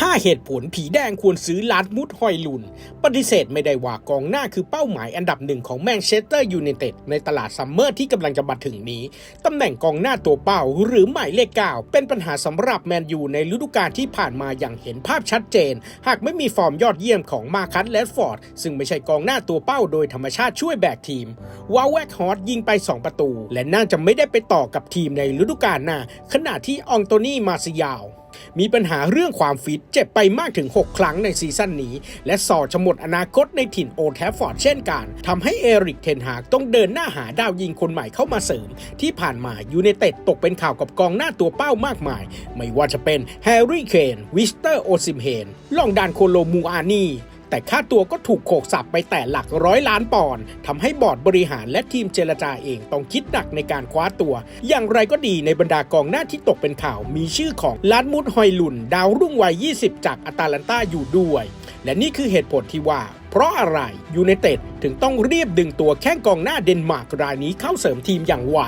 5 เหตุผลผีแดงควรซื้อลาดมุดฮอยลุน ปฏิเสธไม่ได้ว่ากองหน้าคือเป้าหมายอันดับหนึ่งของแมนเชสเตอร์ยูไนเต็ดในตลาดซัมเมอร์ที่กำลังจะมาถึงนี้ ตำแหน่งกองหน้าตัวเป้าหรือหมายเลขเก้าเป็นปัญหาสำหรับแมนยูในฤดูกาลที่ผ่านมาอย่างเห็นภาพชัดเจน หากไม่มีฟอร์มยอดเยี่ยมของมาคัสและฟอร์ด ซึ่งไม่ใช่กองหน้าตัวเป้าโดยธรรมชาติช่วยแบกทีมวาแวกฮอตยิงไป 2 ประตู และน่าจะไม่ได้ไปต่อกับทีมในฤดูกาลหน้าขณะที่อองโตนีมาซิยาว มีปัญหาเรื่องความฟิตเจ็บไปมากถึง 6 ครั้งในซีซั่นนี้ และส่อจะหมดอนาคตในถิ่นโอแทฟฟอร์ดเช่นกันทำให้เอริกเทนฮากต้องเดินหน้าหาดาวยิงคนใหม่เข้ามาเสริม ที่ผ่านมายูเนเต็ดตกเป็นข่าวกับกองหน้าตัวเป้ามากมาย ไม่ว่าจะเป็นแฮร์รี่เคนวิสเตอร์โอซิมเฮนลองดานโคโลมูอานี แต่ค่าตัวก็ถูกโขกสับไปแต่หลักร้อยล้านปอนด์ทำให้บอร์ดบริหารและทีมเจรจาเองต้องคิดหนักในการคว้าตัว อย่างไรก็ดีในบรรดากองหน้าที่ตกเป็นข่าวมีชื่อของลาดมุดฮอยลุน ดาวรุ่งวัย 20 จากอาตาลันตาอยู่ด้วย และนี่คือเหตุผลที่ว่า เพราะอะไรยูไนเต็ดถึงต้องเรียบดึงตัวแข้งกองหน้าเดนมาร์กรายนี้เข้าเสริมทีมอย่างไว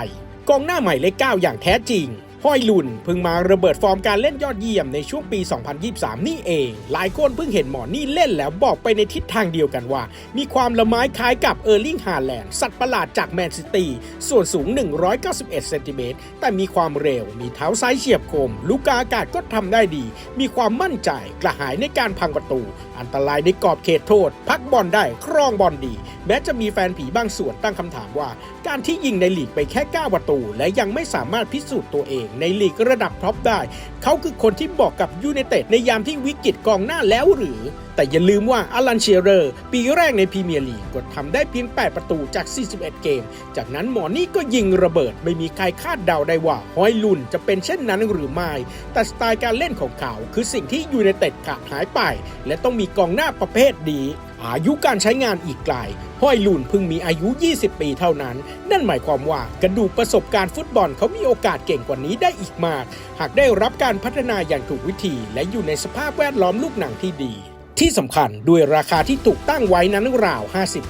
กองหน้าใหม่เลขเก้าอย่างแท้จริง ฮอยลุนเพิ่งมาระเบิดฟอร์มการเล่นยอดเยี่ยมในช่วงปี 2023 นี่เอง หลายคนเพิ่งเห็นหมอนี่เล่นแล้วบอกไปในทิศทางเดียวกันว่า มีความละไม้คล้ายกับเออร์ลิงฮาแลนด์สัตว์ประหลาดจากแมนซิตี้ ส่วนสูง 191 เซนติเมตร แต่มีความเร็ว มีเท้าซ้ายเฉียบคม ลูกกาอากาศก็ทำได้ดี มีความมั่นใจ กระหายในการพังประตู อันตรายในกรอบเขตโทษ พักบอลได้ ครองบอลดี แม้จะมีแฟนผีบางส่วนตั้งคำถามว่า การที่ยิงในลีกไปแค่9ประตู และยังไม่สามารถพิสูจน์ตัวเองในลีกระดับท็อปได้ เขาคือคนที่บอกกับยูไนเต็ดในยามที่วิกฤตกองหน้าแล้วหรือ แต่อย่าลืมว่าอลันเชียเรอร์ปีแรกในพรีเมียร์ลีกก็ทำได้เพียง 8 ประตูจาก 41 เกม จากนั้นหมอนี่ก็ยิงระเบิดไม่มีใครคาดเดาได้ว่าฮอยลุนจะเป็นเช่นนั้นหรือไม่ แต่สไตล์การเล่นของเขา คือสิ่งที่ยูไนเต็ดขาดหายไป และต้องมีกองหน้าประเภทดี อายุการใช้งานอีกไกลห้อยลุนเพิ่งมีอายุ 20 ปีเท่านั้น นั่นหมายความว่ากระดูกประสบการณ์ฟุตบอลเขามีโอกาสเก่งกว่านี้ได้อีกมาก หากได้รับการพัฒนาอย่างถูกวิธีและอยู่ในสภาพแวดล้อมลูกหนังที่ดี ที่สำคัญด้วยราคาที่ถูกตั้งไว้นั้นราว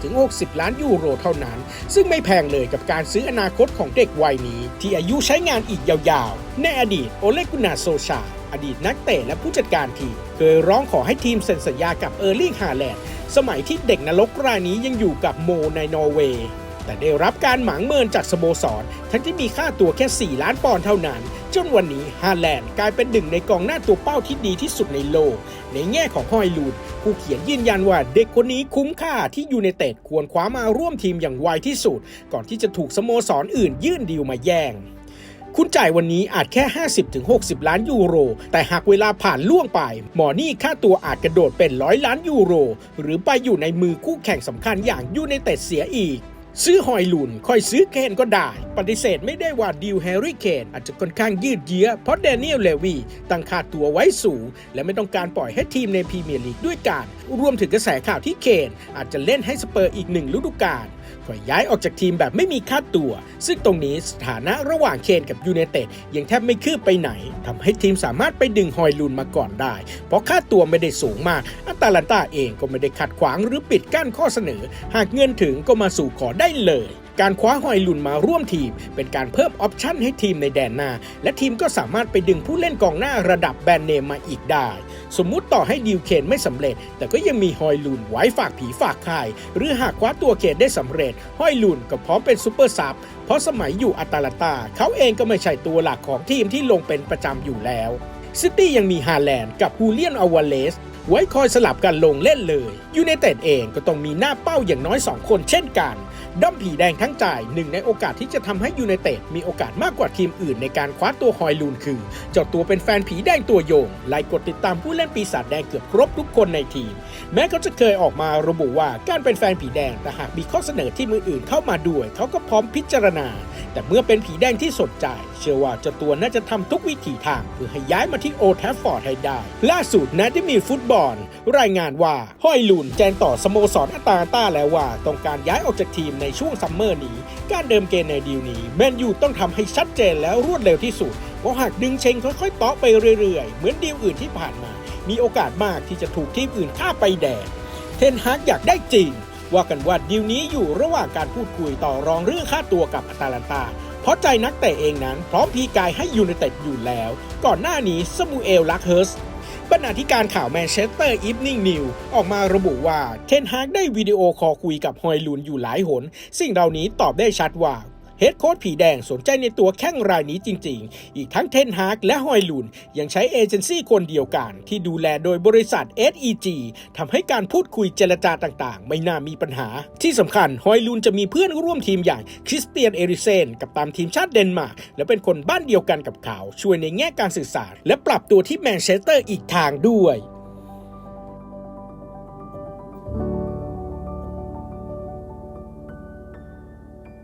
50-60 ล้านยูโรเท่านั้น ซึ่งไม่แพงเลยกับการซื้ออนาคตของเด็กวัยนี้ ที่อายุใช้งานอีกยาวๆ ในอดีตโอเลกุนาโซชา อดีตนักเตะและผู้จัดการทีม เคยร้องขอให้ทีมเซ็นสัญญากับเออร์ลิงฮาแลนด์สมัยที่เด็กนรกรายนี้ยังอยู่กับโมในนอร์เวย์ แต่ได้รับการหมางเมินจากสโมสร ทั้งที่มีค่าตัวแค่ 4 ล้านปอนด์เท่านั้น จนวันนี้ฮาแลนด์กลายเป็นหนึ่งในกองหน้าตัวเป้าที่ดีที่สุดในโลก ในแง่ของฮอยลูนผู้เขียนยืนยันว่าเด็กคนนี้คุ้มค่าที่ยูไนเต็ดควรคว้ามาร่วมทีมอย่างไวที่สุด ก่อนที่จะถูกสโมสรออื่นยื่นดีลมาแย่งคุณจ่ายวันนี้อาจแค่ 50-60 ล้านยูโร แต่หากเวลาผ่านล่วงไป หมอนี่ค่าตัวอาจกระโดดเป็นร้อยล้านยูโร หรือไปอยู่ในมือคู่แข่งสำคัญอย่างยูไนเต็ดเสียอีก ซื้อหอยหลุนค่อยซื้อเคนก็ได้ ปฏิเสธไม่ได้ว่าดิวแฮร์รี่เคนอาจจะค่อนข้างยืดเยื้อ เพราะแดเนียลเลวีตั้งค่าตัวไว้สูง และไม่ต้องการปล่อยให้ทีมในพรีเมียร์ลีกด้วยกัน รวมถึงกระแสข่าวที่เคนอาจจะเล่นให้สเปอร์อีกหนึ่งฤดูกาลก็ย้ายออกจากทีมแบบไม่มีค่าตัว ซึ่งตรงนี้สถานะระหว่างเคนกับยูไนเต็ดยังแทบไม่คืบไปไหนทำให้ทีมสามารถไปดึงฮอยลุนมาก่อนได้ เพราะค่าตัวไม่ได้สูงมาก ตาลันตาเองก็ไม่ได้ขัดขวางหรือปิดกั้นข้อเสนอ หากเงินถึงก็มาสู่ขอได้เลย การคว้าฮอยลุนมาร่วมทีม เป็นการเพิ่มออปชั่นให้ทีมในแดนหน้า และทีมก็สามารถไปดึงผู้เล่นกองหน้าระดับแบรนด์เนมมาอีกได้ สมมุติต่อให้ดิวเคนไม่สำเร็จ แต่ก็ยังมีฮอยลุนไว้ฝากผีฝากคายหรือหากคว้าตัวเคนได้สำเร็จฮอยลุนก็พร้อมเป็นซูเปอร์ซับเพราะสมัยอยู่อาตาลันตาเขาเองก็ไม่ใช่ตัวหลักของทีมที่ลงเป็นประจำอยู่แล้วซิตี้ยังมีฮาแลนด์กับฮูเลียนอวาเลส ไว้คอยสลับกันลงเล่นเลยยูไนเต็ดเองก็ต้องมีหน้าเป้าอย่างน้อย 2 คนเช่นกันด้อมผีแดงทั้งจ่ายหนึ่งในโอกาสที่จะทำให้ยูไนเต็ดมีโอกาสมากกว่าทีมอื่นในการคว้าตัวฮอยลูนคือเจ้าตัวเป็นแฟนผีแดงตัวโยงไล่กดติดตามผู้เล่นปีศาจแดงเกือบครบทุกคนในทีม แม้เขาจะเคยออกมาระบุว่าการเป็นแฟนผีแดงแต่หากมีข้อเสนอที่มืออื่นเข้ามาด้วย เขาก็พร้อมพิจารณาแต่เมื่อเป็นผีแดงที่สนใจ เชื่อว่าเจ้าตัวน่าจะทำทุกวิถีทางเพื่อให้ย้ายมาที่โอแทฟฟอร์ดให้ได้ ล่าสุดนะที่มีฟุตบอล รายงานว่าฮอยลูนแจ้งต่อสโมสรอาตาต้าแล้วว่า ต้องการย้ายออกจากทีมในช่วงซัมเมอร์นี้ การเดิมเกณฑ์ในดีลนี้แมนยูต้องทำให้ชัดเจนแล้วรวดเร็วที่สุดเพราะหากดึงเชงค่อยๆตาะไปเรื่อยๆ เหมือนดีลอื่นที่ผ่านมา มีโอกาสมากที่จะถูกทีมอื่นฆ่าไปแดดเทนฮากอยากได้จริง ว่ากันว่าดีลนี้อยู่ระหว่างการพูดคุยต่อรองเรื่องค่าตัวกับอาตาลันตา เพราะใจนักเตะเองนั้น พร้อมพีกายให้ยูไนเต็ดอยู่แล้ว ก่อนหน้านี้สมูเอลลักเฮิร์สบรรณาธิการข่าวแมนเชสเตอร์อีฟนิ่งนิวออกมาระบุว่าเทนฮากได้วิดีโอคอลคุยกับฮอยลุนอยู่หลายหน สิ่งเหล่านี้ตอบได้ชัดว่า เฮดโค้ชผีแดงสนใจในตัวแข้งรายนี้จริง ๆ อีกทั้งเทนฮากและฮอยลุน ยังใช้เอเจนซี่คนเดียวกัน ที่ดูแลโดยบริษัท SEG ทำให้การพูดคุยเจรจาต่างๆ ไม่น่ามีปัญหา ที่สำคัญฮอยลุนจะมีเพื่อนร่วมทีมอย่างคริสเตียนเอริเซนกับตามทีมชาติเดนมาร์กและเป็นคนบ้านเดียวกันกับเขา ช่วยในแง่การสื่อสาร และปรับตัวที่แมนเชสเตอร์อีกทางด้วย